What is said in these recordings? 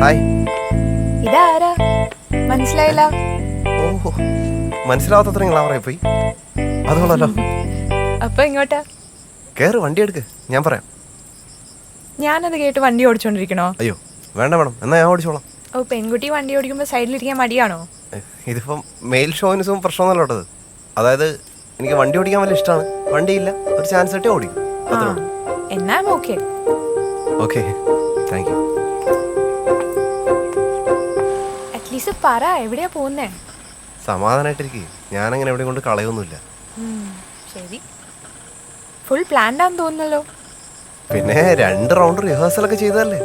Hi. ഇതാരാ? മനസ്സിലായില്ല. ഓഹോ മനസ്സിലാവാത്തത്ര ഗ്ലാമറായി പോയി. അതുകൊള്ളല്ലോ അപ്പൊ ഇങ്ങോട്ടാ കേറ് വണ്ടി എടുക്ക്. ഞാൻ പറയാം. ഞാനത് കേട്ട് വണ്ടി ഓടിച്ചോണ്ടിരിക്കണോ? അയ്യോ വേണ്ട വേണം. എന്നാ ഞാൻ ഓടിച്ചോളാം. ഓ പെൺകുട്ടി വണ്ടി ഓടിക്കുമ്പോ സൈഡിലിരിക്കാൻ മടിയാണോ? ഇതിപ്പം മെയിൽ ഷോയിനിസും പ്രശ്നമൊന്നുമല്ല ഉള്ളത് അതായത് എനിക്ക് വണ്ടി ഓടിക്കാൻ വലിയ ഇഷ്ടമാണ് വണ്ടിയില്ല ഒരു ചാൻസ് കിട്ടിയാൽ ഓടിക്കും. എന്നാ okay. Okay thank you. At least പറ എവിടെയാ പോകുന്നേ സമാധാനായിട്ടിരിക്കേ. ഞാനങ്ങനെ എവിടെയും കൊണ്ട് കളയൊന്നുമില്ല. ശരി. ഫുൾ പ്ലാൻഡാന്ന് തോന്നുന്നല്ലോ. പിന്നെ രണ്ട് റൗണ്ട് റിഹേഴ്സലൊക്കെ ചെയ്തതല്ലേ?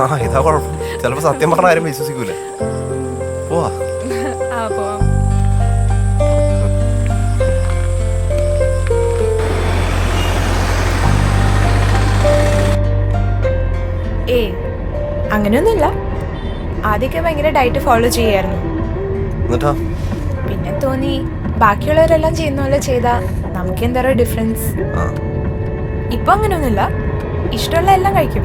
ആ ഇതാ കുഴപ്പം. ചിലപ്പോൾ സത്യം പറഞ്ഞ ആരും വിശ്വസിക്കൂല. പോവാ. ആ പോവാം. ഏ അങ്ങനെയൊന്നുമില്ല. ആദ്യമൊക്കെ ഭയങ്കര ഡയറ്റ് ഫോളോ ചെയ്യായിരുന്നു. എന്നിട്ടാ? പിന്നെ തോന്നി ബാക്കിയുള്ളവരെല്ലാം ചെയ്യുന്ന പോലെ ചെയ്താ നമുക്ക് എന്താ ഡിഫറൻസ് ആ. ഇപ്പൊ അങ്ങനെയൊന്നുമില്ല. ഇഷ്ടമുള്ള എല്ലാം കഴിക്കും.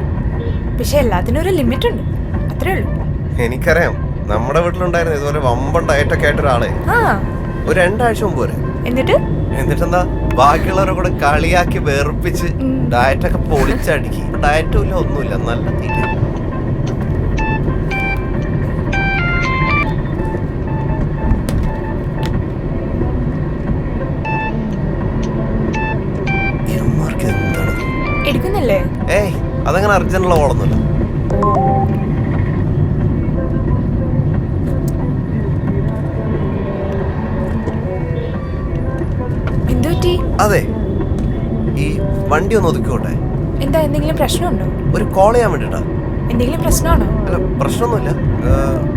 പക്ഷെ എല്ലാത്തിനും ഒരു ലിമിറ്റ് ഉണ്ട്. അത്രേ ഉള്ളൂ. എനിക്കറിയാം. നമ്മുടെ വീട്ടിലുണ്ടായിരുന്നു ഇതുപോലെ വമ്പൻ ഡയറ്റൊക്കെ ആയിട്ട് ഒരാളെ. ഒരു രണ്ടാഴ്ച മുമ്പ് വരെ. എന്നിട്ട്? എന്നിട്ടെന്താ? ബാക്കിയുള്ളവരെ കൂടെ കളിയാക്കി വേർപ്പിച്ച്. ഡയറ്റൊക്കെ പൊളിച്ചടിക്കി. ഡയറ്റും ഇല്ല ഒന്നുമില്ല. നല്ല തീറ്റ. ഏയ് അതങ്ങനെ അർജന്റുള്ള കോളൊന്നുമില്ല. അതെ ഈ വണ്ടി ഒന്ന് ഒതുക്കിക്കോട്ടെ. എന്താ എന്തെങ്കിലും പ്രശ്നമുണ്ടോ? ഒരു കോൾ ചെയ്യാൻ വേണ്ടിട്ടാ. എന്തെങ്കിലും പ്രശ്നമാണോ? അല്ല പ്രശ്നമൊന്നുമില്ല.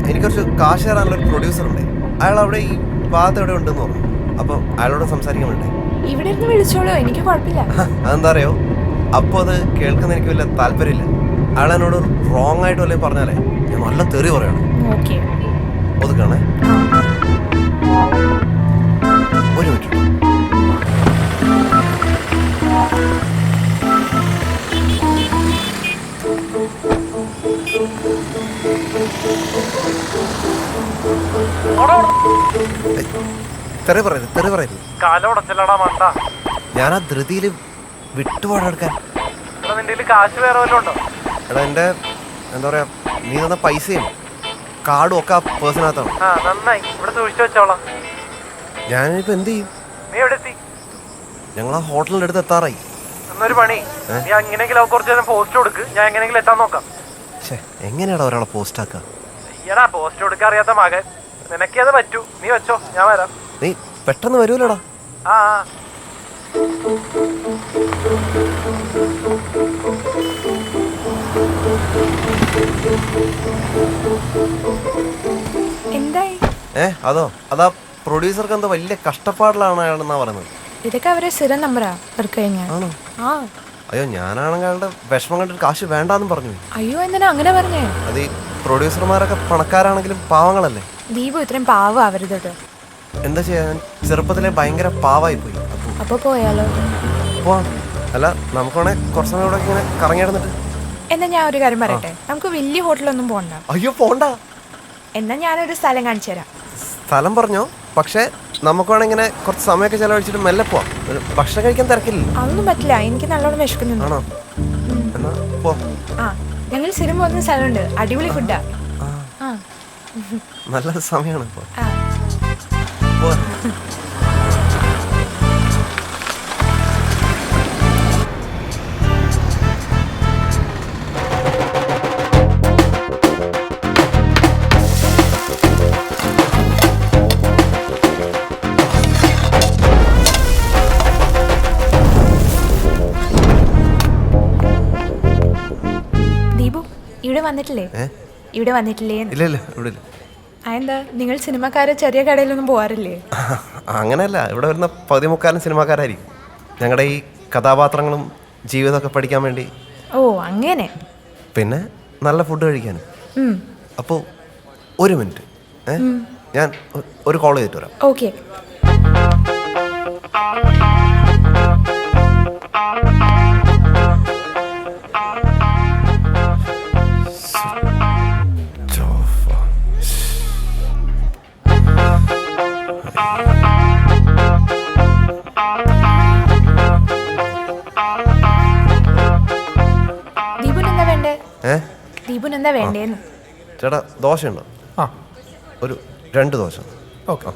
എനിക്ക് കുറച്ച് കാശ് തരാനുള്ള ഒരു പ്രൊഡ്യൂസർ ഉണ്ട് അയാൾ അവിടെ ഈ ഭാഗത്ത് എവിടെ ഉണ്ടെന്ന് പറഞ്ഞു. അപ്പം അയാളോട് സംസാരിക്കാൻ വേണ്ടി? ഇവിടെ ഇരുന്ന് വിളിച്ചോളൂ എനിക്ക് കുഴപ്പമില്ല. അതെന്താ അറിയോ? അപ്പോൾ അത് കേൾക്കുന്ന എനിക്ക് വലിയ താല്പര്യമില്ല. അയാൾ എന്നോട് റോങ് ആയിട്ട് വല്ലതും പറഞ്ഞാലേ ഞാൻ നല്ല തെറി പറയാണ്. ഒതുക്കാണേ? ഒരു മിനിറ്റ്. തെറി പറയരുത് തെറി പറയരുത്. കാലോടച്ചല്ലടാ മണ്ട ഞാൻ ആ ധൃതിയിൽ വിട്ടുപാടെടുക്കാൻ എടാ നിന്റെ കയ്യിൽ കാശ് വേറെ വല്ലതും ഉണ്ടോ? എടാ എന്റെ എന്താ പറയാ നീ തന്ന പൈസയും കാർഡും ഒക്കെ ആ പേഴ്സണകത്താണ് ആ നന്നായി. ഇവിടെ സൂക്ഷിച്ചു വെച്ചോളാം. ഞാനിപ്പോൾ എന്ത് ചെയ്യും? നീ എവിടെ എത്തി? ഞങ്ങൾ ആ ഹോട്ടലിന്റെ അടുത്ത് എത്താറായി. എന്നൊരു പണി. നീ എങ്ങനെയെങ്കിലും അവർക്ക് കുറച്ച് നേരം പോസ്റ്റ് കൊടുക്ക്. ഞാൻ എങ്ങനെയെങ്കിലും എത്താൻ നോക്കാം. ഛേ എങ്ങനെയാടാ ഒരാളെ പോസ്റ്റ് ആക്കുക പോസ്റ്റ് കൊടുക്കാൻ അറിയാത്ത മകൻ. നിനക്കേത് പറ്റൂ. നീ വെച്ചോ. ഞാൻ വരാം. നീ പെട്ടെന്ന് വരൂലടാ ആ. എന്തായി? ഏ അതോ അതാ പ്രൊഡ്യൂസർക്ക് എന്തോ വലിയ കഷ്ടപ്പാടിലാണ് അയാളെന്നാ പറയുന്നത്. ഇതൊക്കെ അവരെ സ്ഥിരം നമ്പറാ കഴിഞ്ഞാൽ ആണോ? ആ. അയ്യോ ഞാനാണെങ്കിൽ അയാളുടെ വിഷമം കണ്ടിട്ട് കാശ് വേണ്ടാന്ന് പറഞ്ഞു. അയ്യോ എന്തിനാ അങ്ങനെ പറഞ്ഞേ? അത് ഈ പ്രൊഡ്യൂസർമാരൊക്കെ പണക്കാരാണെങ്കിലും പാവങ്ങളല്ലേ? ദീപു ഇത്രയും പാവം അവരുതൊട്ട് എന്താ ചെയ്യാൻ ചെറുപ്പത്തിലെ ഭയങ്കര പാവായി പോയി. അപ്പൊ പോയാലോ? പോവാം. അല്ല നമുക്ക് വേണേ കുറച്ച് സമയം ഇവിടെ ഇങ്ങനെ കറങ്ങി നടന്നിട്ട് എന്നാ ഞാൻ ഒരു കാര്യം പറയട്ടെ? നമുക്ക് വലിയ ഹോട്ടലൊന്നും പോണ്ട. അയ്യോ പോണ്ട. എന്നാ ഞാനൊരു സ്ഥലം കാണിച്ചു തരാം. സ്ഥലം പറഞ്ഞോ? പക്ഷേ നമുക്ക് വേണമെങ്കിൽ കുറച്ച് സമയമൊക്കെ ചെലവഴിച്ചിട്ട് മെല്ലെ പോവാം. ഭക്ഷണം കഴിക്കാൻ തിരക്കില്ല അതൊന്നും പറ്റില്ല. എനിക്ക് നല്ലോണം വിശക്കുന്നുണ്ട്. ആണോ? എന്നാ പോ. ആ ഞങ്ങൾ സിനിമ പോകുന്ന സ്ഥലമുണ്ട്. അടിപൊളി ഫുഡാ നല്ല സമയമാണ് പോ. ദീപു ഇവിടെ വന്നിട്ടില്ലേ? ഇവിടെ വന്നിട്ടില്ലേ? ഇല്ല ഇല്ല ഇവിടെ ഇല്ല. അതെന്താ നിങ്ങൾ സിനിമക്കാരെ ചെറിയ കടയിലൊന്നും പോവാറില്ലേ? അങ്ങനെയല്ല ഇവിടെ വരുന്ന പകുതി മുക്കാലും സിനിമാക്കാരായിരിക്കും. ഞങ്ങളുടെ ഈ കഥാപാത്രങ്ങളും ജീവിതമൊക്കെ പഠിക്കാൻ വേണ്ടി. ഓ അങ്ങനെ? പിന്നെ നല്ല ഫുഡ് കഴിക്കാനും. അപ്പോൾ ഒരു മിനിറ്റ് ഞാൻ ഒരു കോൾ ചെയ്തിട്ട് വരാം. ഓക്കെ. എന്താ വേണ്ടേന്ന്? ചേട്ടാ ഉണ്ടോ ആ. ഒരു രണ്ട് ദോശ. ഓക്കെ.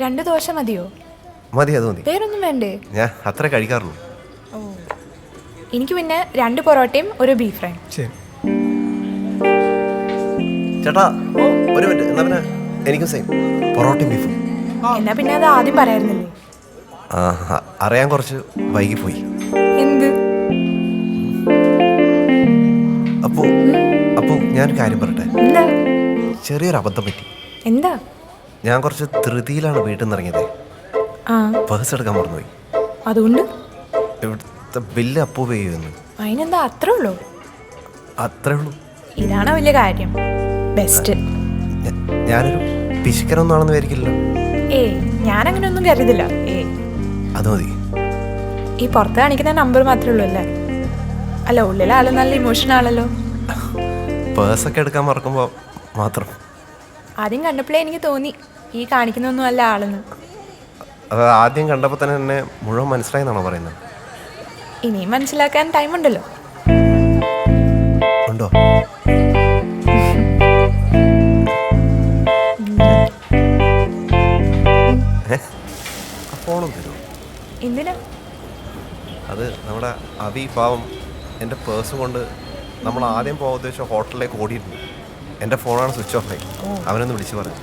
രണ്ട് ദോശ മതിയോ? മതി അത് മതി. വേറൊന്നും വേണ്ടേ? ഞാൻ അത്ര കഴിക്കാറുള്ളൂ. എനിക്ക് പിന്നെ രണ്ട് പൊറോട്ടയും ഒരു ബീഫ് ഫ്രൈ ശരി. ചേട്ടാ ഒരു മിനിറ്റ് എന്നാ പിന്നെ എനിക്കും സെയിം പൊറോട്ടയും ബീഫും. എന്നാ പിന്നെ അത് ആദ്യം പറയായിരുന്നില്ലേ? ആ അ- അറിയാൻ കുറച്ച് വൈകിപ്പോയി. ഞാനൊരു കാര്യം പറയട്ടെ? ചെറിയൊരു അബദ്ധം പറ്റി. എന്താ? ഞാൻ കുറച്ച് ധൃതിയിലാണ് വീട്ടിൽ നിന്ന് ഇറങ്ങിയത്. പേഴ്സ് എടുക്കാൻ മറന്നുപോയി. അതുകൊണ്ട്? ഇവിടുത്തെ ബില്ല് അപ്രൂവ് ചെയ്യുന്നു അതിനെന്താ അത്രേ ഉള്ളൂ? അത്രേ ഉള്ളൂ. ഇതാണ് വലിയ കാര്യം. ബെസ്റ്റ് ഞാനൊരു പിശുക്കനൊന്നാണെന്ന് വിചാരിക്കില്ലല്ലോ. ഏ ഞാൻ അങ്ങനെ ഒന്നും കരുതില്ല. ഏ. അത് മതി. ഈ പുറത്ത് കാണിക്കുന്ന നമ്പർ മാത്രമേ ഉള്ളൂ അല്ലേ? അല്ല ഉള്ളിലെ ആൾ നല്ല ഇമോഷൻ ആണല്ലോ. പേഴ്സൊക്കെ എടുക്കാൻ മറക്കുമ്പോൾ മാത്രം. ആദ്യം കണ്ടപ്പോഴേ എനിക്ക് തോന്നി ഈ കാണിക്കുന്നൊന്നും അല്ല ആളെന്ന്. അത് ആദ്യം കണ്ടപ്പോൾ തന്നെ എന്നെ മുഴുവൻ മനസ്സിലായെന്നാണോ പറയുന്നത്? ഇനിയും മനസ്സിലാക്കാൻ ടൈം ഉണ്ടല്ലോ. ഉണ്ടോ? ഫോണും തരുമോ എന്തിനാ? അത് നമ്മുടെ അവി പാവം എന്റെ പേഴ്സ് കൊണ്ട് നമ്മൾ ആദ്യം പോകാൻ ഉദ്ദേശിച്ച ഹോട്ടലിലേക്ക് ഓടിയിട്ടുണ്ട് എന്റെ ഫോണാണ് സ്വിച്ച് ഓഫ് ആയി. അവനൊന്ന് വിളിച്ചു പറഞ്ഞു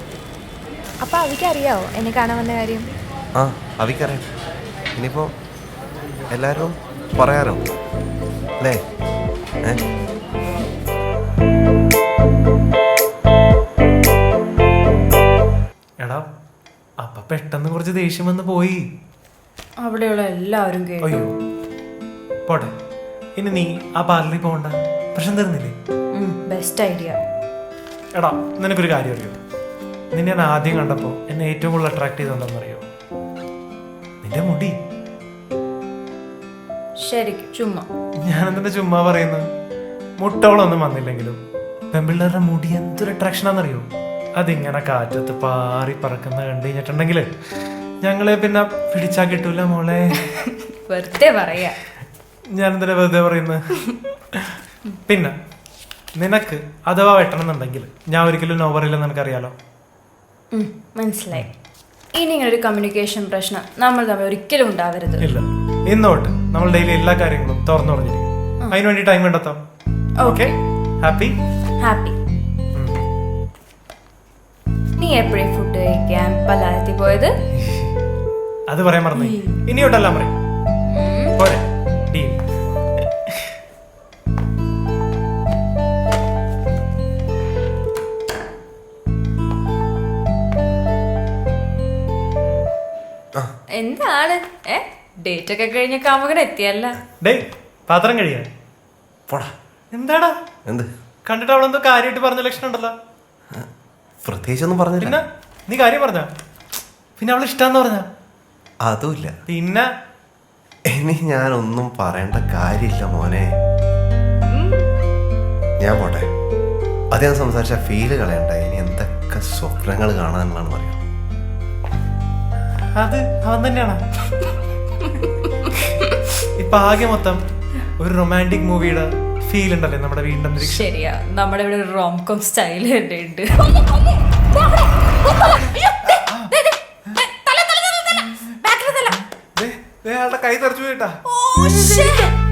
അപ്പൊ അവിക്കറിയാവോ? അറിയാവോ എന്നെ കാണാൻ വന്ന കാര്യം? ആ അവിക്കറിയാം. ഇനിയിപ്പോ എല്ലാരും പറയാറോ അല്ലേ? എടാ അപ്പൊ പെട്ടെന്ന് കുറച്ച് ദേഷ്യം വന്ന് പോയി. അവിടെയുള്ള എല്ലാവരും കേട്ടു. അയ്യോ. പോട്ടെ. ഇനി നീ ആ പാർലി പോകണ്ട പ്രശ്നം തരുന്നില്ലേ ബെസ്റ്റ് ഐഡിയ എടാ നിനക്കൊരു കാര്യം അറിയോ? നിന്നെ ഞാൻ ആദ്യം കണ്ടപ്പോൾ എന്നെ ഏറ്റവും കൂടുതൽ അട്രാക്ട് ചെയ്തെന്താണെന്നറിയോ നിന്റെ മുടി. ശരിക്കും ചുമ്മാ. ചുമ്മാ പറയുന്നത് മുട്ടകളൊന്നും വന്നില്ലെങ്കിലും പെമ്പിള്ളേരുടെ മുടി എന്തൊരു അട്രാക്ഷനാണെന്നറിയോ അതിങ്ങനെ കാറ്റത്ത് പാറി പറക്കുന്ന കണ്ടു കഴിഞ്ഞിട്ടുണ്ടെങ്കിൽ ഞങ്ങളെ പിന്നെ പിടിച്ചാ കിട്ടൂല മോളെ. വെറുതെ പറയാ. ഞാൻ എന്തിനാ വെറുതെ പറയുന്നത് പിന്നെ നിനക്ക് അഥവാ വെട്ടണമെന്നുണ്ടെങ്കിൽ ഞാൻ ഒരിക്കലും നോ പറയില്ലെന്ന് നിനക്കറിയാലോ? ഉം, മനസ്സിലായി. ഇനി ഇങ്ങനെ ഒരു കമ്മ്യൂണിക്കേഷൻ പ്രശ്നം നമ്മൾ തമ്മിൽ ഒരിക്കലും ഉണ്ടാവരുത്. ഇല്ല. ഇന്നോട്ട് നമ്മൾ ഡെയിലി എല്ലാ കാര്യങ്ങളും തുറന്നു പറഞ്ഞിരിക്കും. അതിന് വേണ്ടി ടൈം കണ്ടെത്താം. ഓക്കെ. ഹാപ്പി ഹാപ്പി നീ എപ്പോഴും ഫുഡ് കഴിക്കാൻ? പലായത്തിൽ പോയത്? അത് പറയാൻ മറന്നു ഇനിയോട്ടല്ല പറയും എന്താണ് ഏ? ഡേറ്റ് ഒക്കെ കഴിഞ്ഞ കാമുകൻ എത്തിയല്ല. ഡേയ് പാത്രം കഴിയാ പോടാ. എന്താടാ? എന്ത്? കണ്ടിട്ട് അവളെന്തോ കാര്യമായിട്ട് പറഞ്ഞ ലക്ഷണം ഉണ്ടല്ലോ. പ്രത്യേകിച്ചൊന്നും പറഞ്ഞില്ല. പിന്നെ നീ കാര്യം പറഞ്ഞ. പിന്നെ അവൾ ഇഷ്ടാന്ന് പറഞ്ഞ. അതുമില്ല. പിന്നെ? ഇനി ഞാൻ ഒന്നും പറയേണ്ട കാര്യമില്ല മോനെ. ഞാൻ പോട്ടെ. അത് ഞാൻ സംസാരിച്ച ഫീൽ കളയണ്ട. ഇനി എന്തൊക്കെ സ്വപ്നങ്ങൾ കാണാൻ പറയാം അത് അവൻ തന്നെയാണ്. ഇപ്പൊ ആകെ മൊത്തം ഒരു റൊമാന്റിക് മൂവിയുടെ ഫീൽ ഉണ്ടല്ലേ നമ്മുടെ വീണ്ടും ശരിയാ. നമ്മുടെ ഇവിടെ റോം കോം സ്റ്റൈൽ തന്നെ ഉണ്ട്. അയാളുടെ കൈ തെറിച്ചു പോയിട്ടാ. shit.